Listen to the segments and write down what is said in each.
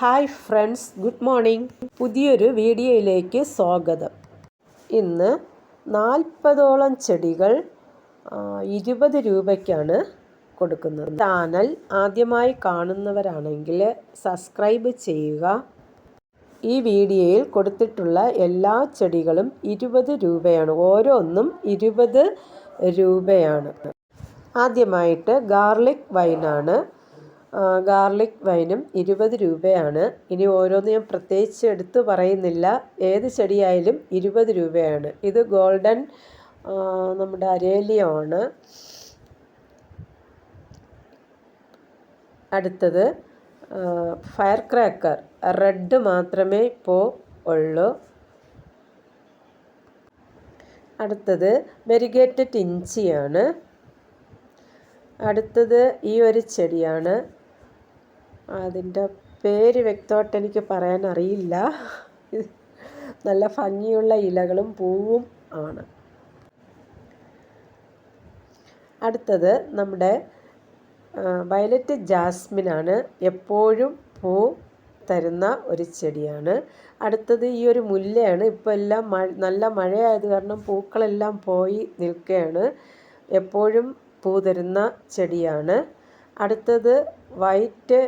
Hi friends good morning. പുതിയൊരു വീഡിയോയിലേക്ക് സ്വാഗതം. ഇന്ന് നാൽപ്പതോളം ചെടികൾ ഇരുപത് രൂപയ്ക്കാണ് കൊടുക്കുന്നത്. ചാനൽ ആദ്യമായി കാണുന്നവരാണെങ്കിൽ സബ്സ്ക്രൈബ് ചെയ്യുക. ഈ വീഡിയോയിൽ കൊടുത്തിട്ടുള്ള എല്ലാ ചെടികളും ഇരുപത് രൂപയാണ്. ഓരോന്നും ഇരുപത് രൂപയാണ്. ആദ്യമായിട്ട് ഗാർലിക് വൈനാണ് ഗാർലിക് വൈനും ഇരുപത് രൂപയാണ്. ഇനി ഓരോന്ന് ഞാൻ പ്രത്യേകിച്ച് എടുത്ത് പറയുന്നില്ല. ഏത് ചെടിയായാലും ഇരുപത് രൂപയാണ്. ഇത് ഗോൾഡൻ നമ്മുടെ അരേലിയാണ് അടുത്തത്. Fire cracker. റെഡ് മാത്രമേ ഇപ്പോൾ ഉള്ളൂ. അടുത്തത് വെരിഗേറ്റഡ് ഇഞ്ചിയാണ്. അടുത്തത് ഈ ഒരു ചെടിയാണ്. അതിന്റെ പേര് വ്യക്തമായിട്ട് എനിക്ക് പറയാൻ അറിയില്ല. നല്ല ഭംഗിയുള്ള ഇലകളും പൂവും ആണ്. അടുത്തത് നമ്മുടെ വയലറ്റ് ജാസ്മിനാണ് എപ്പോഴും പൂ തരുന്ന ഒരു ചെടിയാണ്. അടുത്തത് ഈ ഒരു മുല്ലയാണ്. ഇപ്പോൾ എല്ലാം മഴ നല്ല മഴയായത് കാരണം പൂക്കളെല്ലാം പോയി നിൽക്കുകയാണ്. എപ്പോഴും പൂ തരുന്ന ചെടിയാണ്. അടുത്തത് വൈറ്റ്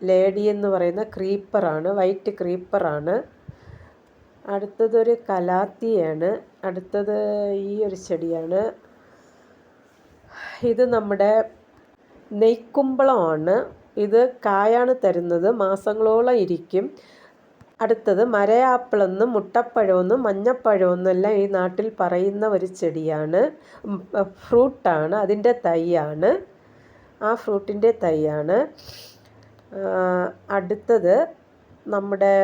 ലേഡി എന്ന് പറയുന്ന ക്രീപ്പറാണ് വൈറ്റ് ക്രീപ്പറാണ്. അടുത്തതൊരു കലാത്തിയാണ് അടുത്തത് ഈ ഒരു ചെടിയാണ്. ഇത് നമ്മുടെ നെയ്ക്കുമ്പളമാണ്. ഇത് കായാണ് തരുന്നത് മാസങ്ങളോളം ഇരിക്കും. അടുത്തത് മരയാപ്പിളെന്നും മുട്ടപ്പഴമെന്നും മഞ്ഞപ്പഴമെന്നെല്ലാം ഈ നാട്ടിൽ പറയുന്ന ഒരു ചെടിയാണ്. ഫ്രൂട്ടാണ് അതിന്റെ തൈയാണ്. ആ ഫ്രൂട്ടിന്റെ തൈയാണ്. അടുത്തത് നമ്മുടെ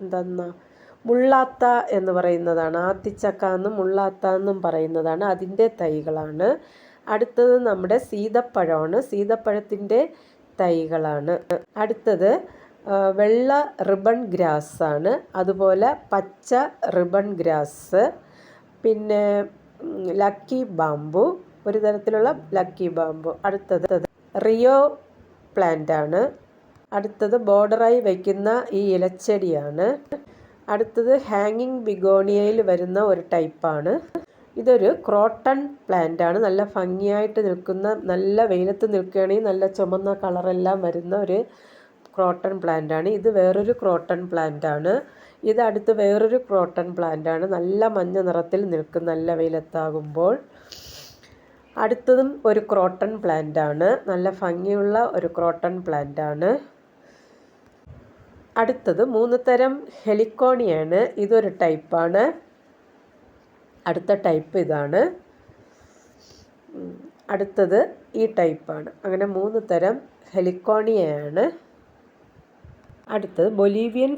എന്താ മുള്ളാത്ത എന്ന് പറയുന്നതാണ്. ആത്തിച്ചക്ക എന്നും മുള്ളാത്ത എന്നും പറയുന്നതാണ്. അതിന്റെ തൈകളാണ്. അടുത്തത് നമ്മുടെ സീതപ്പഴമാണ്. സീതപ്പഴത്തിന്റെ തൈകളാണ്. അടുത്തത് വെള്ള റിബൺ ഗ്രാസ് ആണ് അതുപോലെ പച്ച റിബൺ ഗ്രാസ്. പിന്നെ ലക്കി ബാമ്പു ഒരു തരത്തിലുള്ള ലക്കി ബാമ്പു അടുത്തത് റിയോ പ്ലാന്റ് ആണ്. അടുത്തത് ബോർഡറായി വയ്ക്കുന്ന ഈ ഇലച്ചെടിയാണ്. അടുത്തത് ഹാങ്ങിങ് ബിഗോണിയയിൽ വരുന്ന ഒരു ടൈപ്പാണ് ഇതൊരു ക്രോട്ടൺ പ്ലാന്റ് ആണ്. നല്ല ഭംഗിയായിട്ട് നിൽക്കുന്ന നല്ല വെയിലത്ത് നിൽക്കുകയാണെങ്കിൽ നല്ല ചുമന്ന കളറെല്ലാം വരുന്ന ഒരു ക്രോട്ടൺ പ്ലാന്റ് ആണ്. ഇത് വേറൊരു ക്രോട്ടൺ പ്ലാന്റ് ആണ്. ഇത് അടുത്ത് വേറൊരു ക്രോട്ടൺ പ്ലാന്റ് ആണ്. നല്ല മഞ്ഞ നിറത്തിൽ നിൽക്കും നല്ല വെയിലത്താകുമ്പോൾ. അടുത്തതും ഒരു ക്രോട്ടൺ പ്ലാന്റ് ആണ്. നല്ല ഭംഗിയുള്ള ഒരു ക്രോട്ടൺ പ്ലാന്റ് ആണ്. അടുത്തത് മൂന്ന് തരം ഹെലിക്കോണിയാണ്. ഇതൊരു ടൈപ്പാണ് അടുത്ത ടൈപ്പ് ഇതാണ്. അടുത്തത് ഈ ടൈപ്പാണ് അങ്ങനെ മൂന്ന് തരം ഹെലിക്കോണിയയാണ്. അടുത്തത് ബൊലീവിയൻ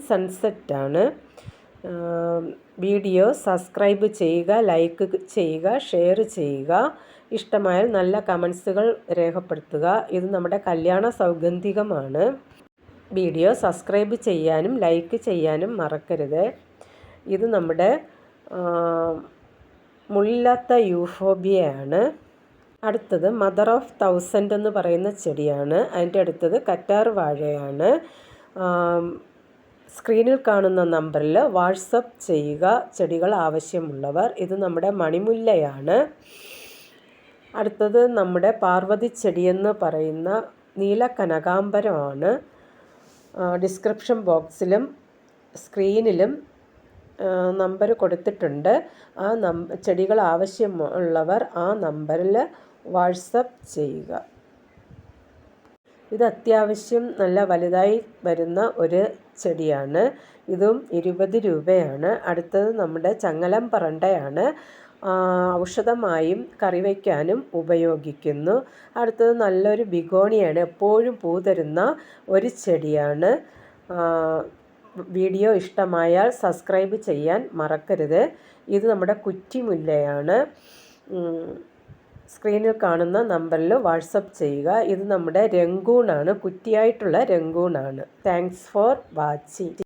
ആണ്. വീഡിയോ സബ്സ്ക്രൈബ് ചെയ്യുക ലൈക്ക് ചെയ്യുക ഷെയർ ചെയ്യുക. ഇഷ്ടമായാൽ നല്ല കമൻസുകൾ രേഖപ്പെടുത്തുക. ഇത് നമ്മുടെ കല്യാണ സൗഗന്ധികമാണ്. വീഡിയോ സബ്സ്ക്രൈബ് ചെയ്യാനും ലൈക്ക് ചെയ്യാനും മറക്കരുത്. ഇത് നമ്മുടെ മുള്ളില്ലാത്ത യൂഫോബിയയാണ്. അടുത്തത് മദർ ഓഫ് തൗസൻഡ് എന്ന് പറയുന്ന ചെടിയാണ്. അതിന്റെ അടുത്തത് കറ്റാർ വാഴയാണ്. സ്ക്രീനിൽ കാണുന്ന നമ്പറിൽ വാട്സപ്പ് ചെയ്യുക. ചെടികൾ ആവശ്യമുള്ളവർ. ഇത് നമ്മുടെ മണിമുല്ലയാണ്. അടുത്തത് നമ്മുടെ പാർവതി ചെടിയെന്ന് പറയുന്ന നീല കനകാംബരമാണ് ഡിസ്ക്രിപ്ഷൻ ബോക്സിലും സ്ക്രീനിലും നമ്പർ കൊടുത്തിട്ടുണ്ട്. ആ നം ചെടികൾ ആവശ്യമുള്ളവർ ആ നമ്പറിൽ വാട്സപ്പ് ചെയ്യുക. ഇത് അത്യാവശ്യം നല്ല വലുതായി വരുന്ന ഒരു ചെടിയാണ്. ഇതും ഇരുപത് രൂപയാണ്. അടുത്തത് നമ്മുടെ ചങ്ങലം പറണ്ടയാണ്. ഔഷധമായും കറി വയ്ക്കാനും ഉപയോഗിക്കുന്നു. അടുത്തത് നല്ലൊരു ബിഗോണിയാണ്. എപ്പോഴും പൂ തരുന്ന ഒരു ചെടിയാണ്. വീഡിയോ ഇഷ്ടമായാൽ സബ്സ്ക്രൈബ് ചെയ്യാൻ മറക്കരുത്. ഇത് നമ്മുടെ കുറ്റിമുല്ലയാണ്. സ്ക്രീനിൽ കാണുന്ന നമ്പറിൽ വാട്സപ്പ് ചെയ്യുക. ഇത് നമ്മുടെ രംഗൂണാണ് കുറ്റിയായിട്ടുള്ള രംഗൂണാണ് താങ്ക്സ് ഫോർ വാച്ചിങ്.